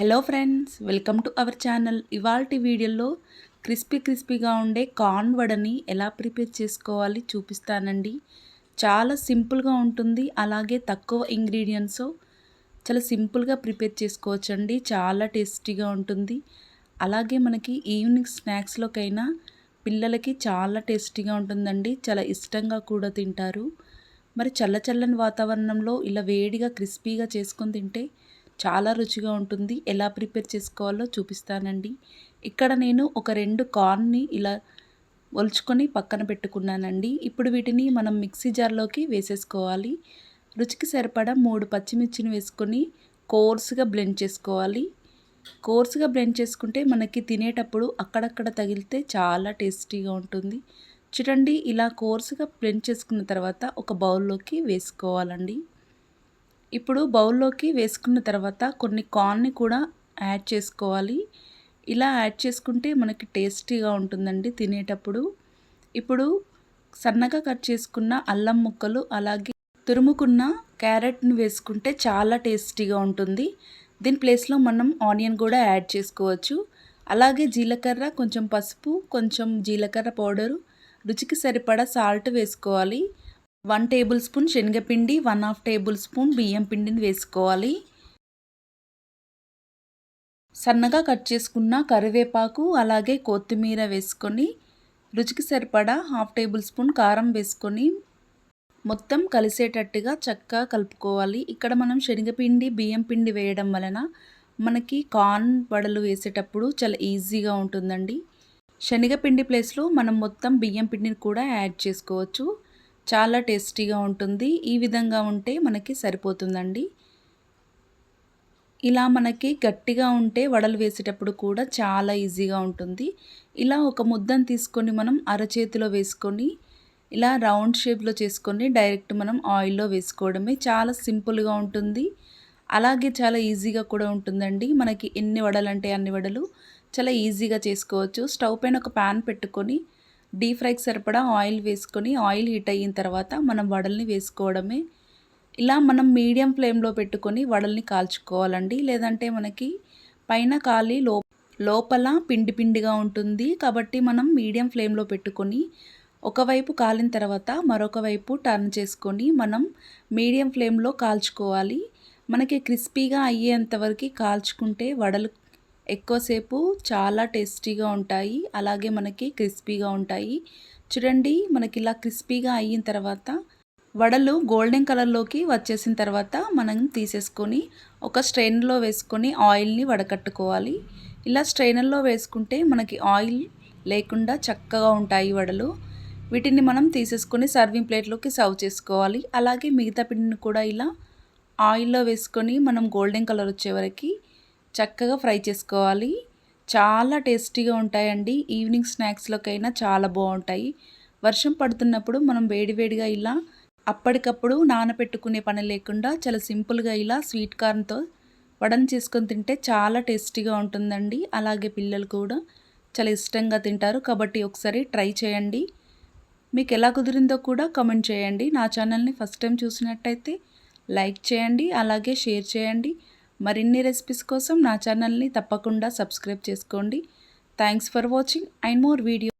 Hello friends welcome to our channel ఇవాల్టి వీడియోలో crispy క్రిస్పీగా ఉండే కార్న్ వడని ఎలా ప్రిపేర్ చేసుకోవాలి చూపిస్తానండి. చాలా సింపుల్గా ఉంటుంది. అలాగే తక్కువ ఇంగ్రీడియంట్స్ చాలా సింపుల్గా ప్రిపేర్ చేసుకోవచ్చండి. చాలా టేస్టీగా ఉంటుంది. అలాగే మనకి ఈవినింగ్ స్నాక్స్లోకైనా పిల్లలకి చాలా టేస్టీగా ఉంటుందండి. చాలా ఇష్టంగా కూడా తింటారు. మరి చల్ల చల్లని వాతావరణంలో ఇలా వేడిగా క్రిస్పీగా చేసుకొని తింటే చాలా రుచిగా ఉంటుంది. ఎలా ప్రిపేర్ చేసుకోవాలో చూపిస్తానండి. ఇక్కడ నేను ఒక రెండు కార్న్ని ఇలా ఒలుచుకొని పక్కన పెట్టుకున్నానండి. ఇప్పుడు వీటిని మనం మిక్సీ జార్లోకి వేసేసుకోవాలి. రుచికి సరిపడా మూడు పచ్చిమిర్చిని వేసుకొని కోర్సుగా బ్లెండ్ చేసుకోవాలి. కోర్సుగా బ్లెండ్ చేసుకుంటే మనకి తినేటప్పుడు అక్కడక్కడ తగిలితే చాలా టేస్టీగా ఉంటుంది. చూడండి ఇలా కోర్సుగా బ్లెండ్ చేసుకున్న తర్వాత ఒక బౌల్లోకి వేసుకోవాలండి. ఇప్పుడు బౌల్లోకి వేసుకున్న తర్వాత కొన్ని కార్న్ని కూడా యాడ్ చేసుకోవాలి. ఇలా యాడ్ చేసుకుంటే మనకి టేస్టీగా ఉంటుందండి తినేటప్పుడు. ఇప్పుడు సన్నగా కట్ చేసుకున్న అల్లం ముక్కలు అలాగే తురుముకున్న క్యారెట్ని వేసుకుంటే చాలా టేస్టీగా ఉంటుంది. దీని ప్లేస్లో మనం ఆనియన్ కూడా యాడ్ చేసుకోవచ్చు. అలాగే జీలకర్ర కొంచెం పసుపు కొంచెం జీలకర్ర పౌడరు రుచికి సరిపడా సాల్ట్ వేసుకోవాలి. వన్ టేబుల్ స్పూన్ శనగపిండి వన్ హాఫ్ టేబుల్ స్పూన్ బియ్యం పిండిని వేసుకోవాలి. సన్నగా కట్ చేసుకున్న కరివేపాకు అలాగే కొత్తిమీర వేసుకొని రుచికి సరిపడా హాఫ్ టేబుల్ స్పూన్ కారం వేసుకొని మొత్తం కలిసేటట్టుగా చక్కగా కలుపుకోవాలి. ఇక్కడ మనం శనగపిండి బియ్యం పిండి వేయడం వలన మనకి కార్న్ వడలు వేసేటప్పుడు చాలా ఈజీగా ఉంటుందండి. శనగపిండి ప్లేస్లో మనం మొత్తం బియ్యం పిండిని కూడా యాడ్ చేసుకోవచ్చు. చాలా టేస్టీగా ఉంటుంది. ఈ విధంగా ఉంటే మనకి సరిపోతుందండి. ఇలా మనకి గట్టిగా ఉంటే వడలు వేసేటప్పుడు కూడా చాలా ఈజీగా ఉంటుంది. ఇలా ఒక ముద్దను తీసుకొని మనం అరచేతిలో వేసుకొని ఇలా రౌండ్ షేప్లో చేసుకొని డైరెక్ట్ మనం ఆయిల్లో వేసుకోవడమే చాలా సింపుల్గా ఉంటుంది. అలాగే చాలా ఈజీగా కూడా ఉంటుందండి. మనకి ఎన్ని వడలు అంటే అన్ని వడలు చాలా ఈజీగా చేసుకోవచ్చు. స్టవ్ పైన ఒక ప్యాన్ పెట్టుకొని డీప్ ఫ్రైకి సరిపడా ఆయిల్ వేసుకొని ఆయిల్ హీట్ అయిన తర్వాత మనం వడల్ని వేసుకోవడమే. ఇలా మనం మీడియం ఫ్లేమ్లో పెట్టుకొని వడల్ని కాల్చుకోవాలండి. లేదంటే మనకి పైన కాలి లో లోపల పిండి పిండిగా ఉంటుంది. కాబట్టి మనం మీడియం ఫ్లేమ్లో పెట్టుకొని ఒకవైపు కాలిన తర్వాత మరొక వైపు టర్న్ చేసుకొని మనం మీడియం ఫ్లేమ్లో కాల్చుకోవాలి. మనకి క్రిస్పీగా అయ్యేంతవరకు కాల్చుకుంటే వడలు ఎక్కువసేపు చాలా టేస్టీగా ఉంటాయి. అలాగే మనకి క్రిస్పీగా ఉంటాయి. చూడండి మనకి ఇలా క్రిస్పీగా అయిన తర్వాత వడలు గోల్డెన్ కలర్లోకి వచ్చేసిన తర్వాత మనం తీసేసుకొని ఒక స్ట్రైనర్లో వేసుకొని ఆయిల్ని వడకట్టుకోవాలి. ఇలా స్ట్రైనర్లో వేసుకుంటే మనకి ఆయిల్ లేకుండా చక్కగా ఉంటాయి వడలు. వీటిని మనం తీసేసుకొని సర్వింగ్ ప్లేట్లోకి సర్వ్ చేసుకోవాలి. అలాగే మిగతా పిండిని కూడా ఇలా ఆయిల్లో వేసుకొని మనం గోల్డెన్ కలర్ వచ్చే వరకు చక్కగా ఫ్రై చేసుకోవాలి. చాలా టేస్టీగా ఉంటాయండి. ఈవినింగ్ స్నాక్స్లోకైనా చాలా బాగుంటాయి. వర్షం పడుతున్నప్పుడు మనం వేడివేడిగా ఇలా అప్పటికప్పుడు నానబెట్టుకునే పని లేకుండా చాలా సింపుల్గా ఇలా స్వీట్ కార్న్తో వడన్ చేసుకొని తింటే చాలా టేస్టీగా ఉంటుందండి. అలాగే పిల్లలు కూడా చాలా ఇష్టంగా తింటారు. కాబట్టి ఒకసారి ట్రై చేయండి. మీకు ఎలా కుదిరిందో కూడా కమెంట్ చేయండి. నా ఛానల్ని ఫస్ట్ టైం చూసినట్టయితే లైక్ చేయండి. అలాగే షేర్ చేయండి. మరిన్ని రెసిపీస్ కోసం నా ఛానల్ని తప్పకుండా సబ్స్క్రైబ్ చేసుకోండి. Thanks for watching and more video